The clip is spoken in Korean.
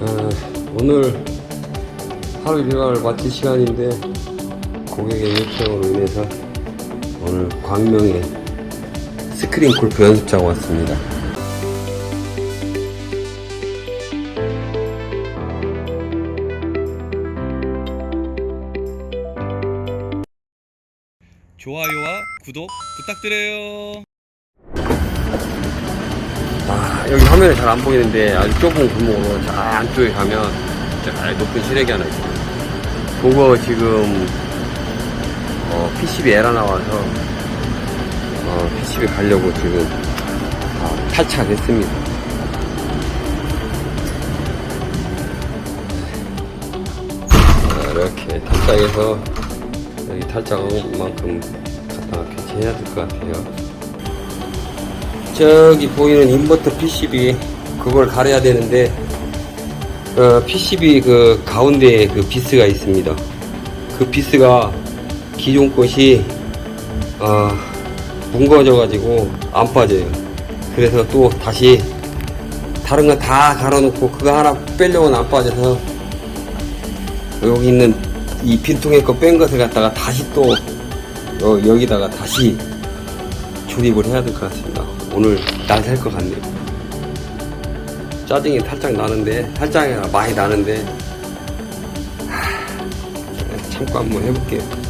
어, 오늘 하루 일과를 마칠 시간인데 고객의 요청으로 인해서 오늘 광명에 스크린 골프 연습장 왔습니다. 좋아요와 구독 부탁드려요. 여기 화면에 잘 안 보이는데 아주 좁은 골목으로 저 안쪽에 가면 진짜 높은 시래기 하나 있어요. 그거 지금 어, PCB 에러 나와서 어, PCB 가려고 지금 다 탈착했습니다. 자, 이렇게 탈착해서 여기 탈착한 만큼 갖다가 교체해야 될 것 같아요. 저기 보이는 인버터 PCB 그걸 가려야 되는데 어, PCB 그 가운데에 그 비스가 있습니다. 그 비스가 기존 것이 어, 뭉거져 가지고 안 빠져요. 그래서 또 다시 다른 거 다 갈아놓고 그거 하나 빼려고는 안 빠져서 여기 있는 이 빈통에 거 뺀 것을 갖다가 다시 또 여, 여기다가 다시 조립을 해야 될 것 같습니다. 오늘 날살것 같네요. 짜증이 살짝 나는데, 살짝 많이 나는데, 하, 참고 한번 해볼게요.